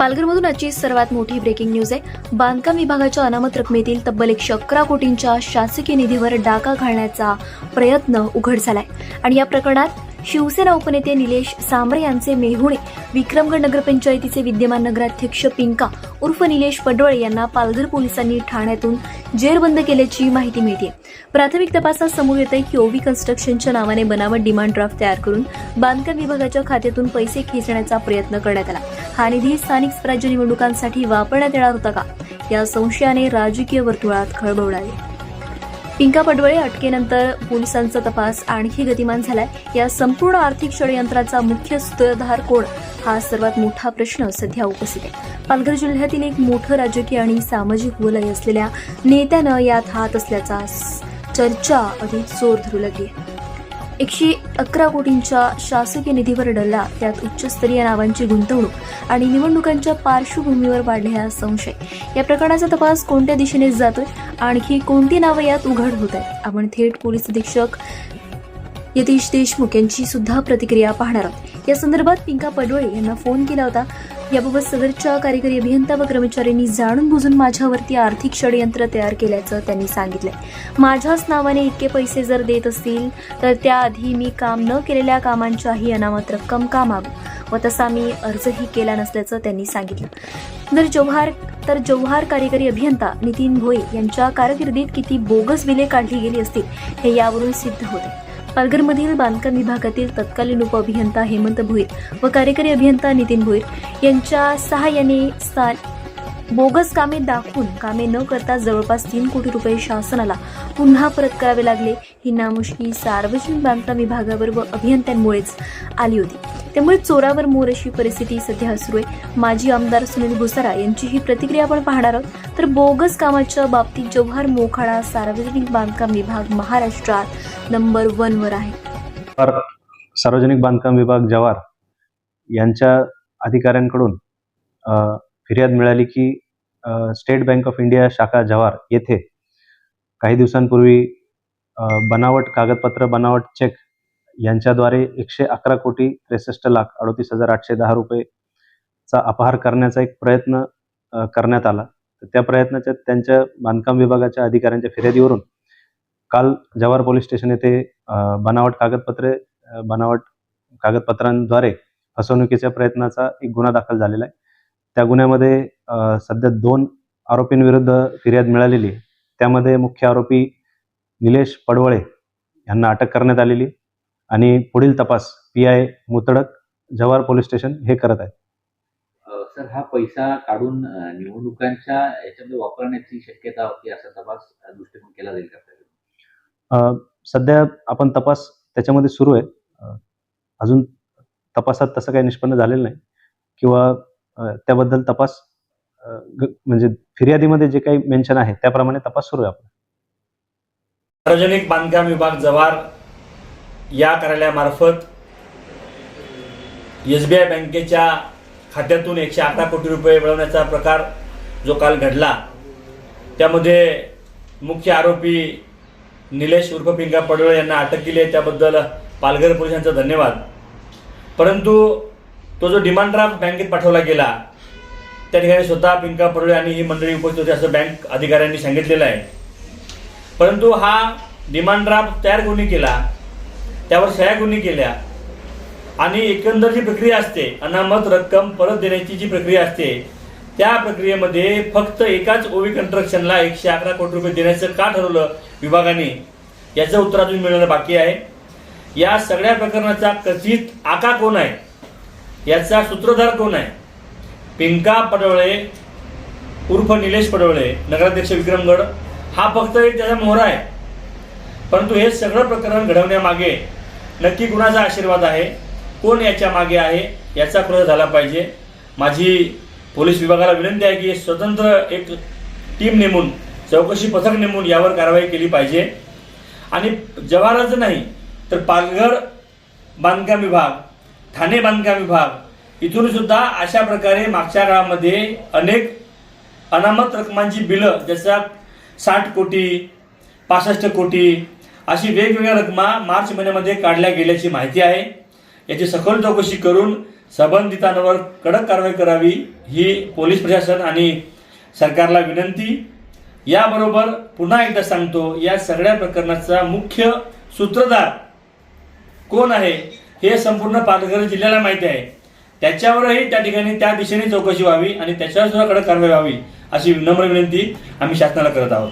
पालघरमधून आजची सर्वात मोठी ब्रेकिंग न्यूज आहे. बांधकाम विभागाच्या अनामत रकमेतील तब्बल एकशे अकरा कोटींच्या शासकीय निधीवर डाका घालण्याचा प्रयत्न उघड झालाय. आणि या प्रकरणात शिवसेना उपनेते निलेश सांबरे यांचे मेहुणे विक्रमगड नगरपंचायतीचे विद्यमान नगराध्यक्ष पिंका उर्फ निलेश पडवळे यांना पालघर पोलिसांनी ठाण्यातून जेरबंद केल्याची माहिती मिळते प्राथमिक तपासात समोर येत आहे की ओवी कन्स्ट्रक्शनच्या नावाने बनावट डिमांड ड्राफ्ट तयार करून बांधकाम विभागाच्या खात्यातून पैसे खेचण्याचा प्रयत्न करण्यात आला. हा निधी स्थानिक स्वराज्य निवडणुकांसाठी वापरण्यात येणार होता का? या संशयाने राजकीय वर्तुळात खळबळ पिंका पडवळे अटकेनंतर पोलिसांचा तपास आणखी गतिमान झालाय. या संपूर्ण आर्थिक षडयंत्राचा मुख्य सूत्रधार कोण? हा सर्वात मोठा प्रश्न सध्या उपस्थित आहे. पालघर जिल्ह्यातील एक मोठं राजकीय आणि सामाजिक वलय असलेल्या नेत्यानं यात हात असल्याचा चर्चा अधिक जोर धरू लागली आहे. एकशे अकरा कोटींच्या शासकीय निधीवर डल्ला त्यात उच्चस्तरीय नावांची गुंतवणूक आणि निवडणुकांच्या पार्श्वभूमीवर वाढलेला संशय. या प्रकरणाचा तपास कोणत्या दिशेने जातोय? आणखी कोणती नावं यात उघड होत आहेत आपण थेट पोलीस अधीक्षक यतीश देशमुख यांची सुद्धा प्रतिक्रिया पाहणार आहोत. या संदर्भात पिंका पडवळे यांना फोन केला होता. याबाबत सदरच्या कार्यकारी अभियंता व कर्मचाऱ्यांनी जाणून बुजून माझ्यावरती आर्थिक षडयंत्र तयार केल्याचं त्यांनी सांगितलंय. माझ्याच नावाने इतके पैसे जर देत असतील तर त्याआधी मी काम न केलेल्या कामांच्याही अनामत रक्कम का मागू व तसा मी अर्जही केला नसल्याचं त्यांनी सांगितलं. तर जव्हार तर जव्हार कार्यकारी अभियंता नितीन भोई यांच्या कारकिर्दीत किती बोगस बिले काढली गेली असतील हे यावरून सिद्ध होते. पालघरमधील बांधकाम विभागातील तत्कालीन उपअभियंता हेमंत भोईर व कार्यकारी अभियंता नितीन भोईर यांच्या सहाय्याने साल बोगस कामे दाखवून कामे न करता जवळपास तीन कोटी रुपये शासनाला पुन्हा परत करावे लागले. ही नामुष्की सार्वजनिक बांधकाम विभागावर व अभियंत्यांमुळेच आली होती. त्यामुळे चोरावर मोर अशी परिस्थिती सध्या सुरू आहे. माजी आमदार सुनील भुसारा यांची ही प्रतिक्रिया आपण पाहणार आहोत. तर बोगस कामाच्या बाबतीत जव्हार मोखाडा सार्वजनिक बांधकाम विभाग महाराष्ट्रात नंबर वन वर आहे. सार्वजनिक बांधकाम विभाग जवार यांच्या अधिकाऱ्यांकडून फिर्याद मिळाली की स्टेट बँक ऑफ इंडिया शाखा जवार येथे काही दिवसांपूर्वी बनावट कागदपत्र बनावट चेक यांच्याद्वारे एकशे अकरा कोटी त्रेसष्ट लाख अडोतीस हजार आठशे दहा रुपयेचा अपहार करण्याचा एक प्रयत्न करण्यात आला. तर त्या प्रयत्नाच्या त्यांच्या बांधकाम विभागाच्या अधिकाऱ्यांच्या फिर्यादीवरून काल जव्हार पोलीस स्टेशन येथे बनावट कागदपत्रे बनावट कागदपत्रांद्वारे फसवणुकीच्या प्रयत्नाचा एक गुन्हा दाखल झालेला आहे. त्या गुन्ह्यामध्ये सध्या दोन आरोपींविरुद्ध फिर्याद मिळालेली आहे. त्यामध्ये मुख्य आरोपी निलेश पडवळे यांना अटक करण्यात आलेली आणि पुढील तपास P I Mutadak Jawahar police station हे करत आहे अ, सर हा पैसा काढून निवडणुकांच्या याच्यामध्ये वापरण्याची शक्यता होती असा तपास दृष्टिकोन केला जाईल का? सध्या आपण तपास त्याच्यामध्ये सुरू आहे. अजून तपासात तसं काही निष्पन्न झालेलं नाही. किंवा त्याबद्दल तपास म्हणजे फिर्यादीमध्ये जे काही मेन्शन आहे त्याप्रमाणे तपास सुरू आहे आपला. सार्वजनिक बांधकाम विभाग जवार या कार्यालयामार्फत एस बी आय बँकेच्या खात्यातून एकशे अकरा कोटी रुपये मिळवण्याचा प्रकार जो काल घडला त्यामध्ये मुख्य आरोपी निलेश उर्फ पिंका पडोळे यांना अटक केली आहे. त्याबद्दल पालघर पोलिसांचा धन्यवाद. परंतु तो जो डिमांड ड्राफ्ट बँकेत पाठवला गेला त्या ठिकाणी स्वतः पिंका पडवळे आणि ही मंडळी उपस्थित होती असं बँक अधिकाऱ्यांनी सांगितलेलं आहे. परंतु हा डिमांड ड्राफ्ट तयार कोणी केला त्यावर सह्या कोणी केल्या. आणि एकंदर जी प्रक्रिया असते. अनामत रक्कम परत देण्याची जी प्रक्रिया असते त्या प्रक्रियेमध्ये फक्त एकाच ओवी कन्स्ट्रक्शनला एकशे अकरा कोटी रुपये देण्याचं का ठरवलं विभागाने? याचं उत्तर अजून मिळणं बाकी आहे. या सगळ्या प्रकरणाचा कथित आका कोण आहे? याचा सूत्रधार कोण आहे? पिंका पडवळे उर्फ निलेश पडवळे नगराध्यक्ष विक्रमगड हा फक्त एक त्याचा मोहरा आहे. परंतु हे सगळं प्रकरण घडवण्यामागे नक्की कुणाचा आशीर्वाद आहे? कोण याच्या मागे आहे? याचा प्रयोग झाला पाहिजे. माझी पोलीस विभागाला विनंती आहे की स्वतंत्र एक टीम नेमून चौकशी पथक नेमून यावर कारवाई केली पाहिजे. आणि जवाहरच नाही तर पालघर बांधकाम विभाग ठाणे बांधकाम विभाग इथून सुद्धा अशा प्रकारे मागच्या काळामध्ये अनेक अनामत रकमांची बिलं जसं साठ कोटी पासष्ट कोटी अशी वेगवेगळ्या रकमा मार्च महिन्यामध्ये काढल्या गेल्याची माहिती आहे. याची सखोल चौकशी करून संबंधितांवर कडक कारवाई करावी ही पोलीस प्रशासन आणि सरकारला विनंती. याबरोबर पुन्हा एकदा सांगतो या सगळ्या प्रकरणाचा मुख्य सूत्रधार कोण आहे हे संपूर्ण पालघर जिल्ह्याला माहिती आहे. त्याच्यावरही त्या ठिकाणी त्या दिशेने चौकशी व्हावी आणि त्याच्यावर सुद्धा कडक कारवाई व्हावी अशी विनम्र विनंती आम्ही शासनाला करत आहोत.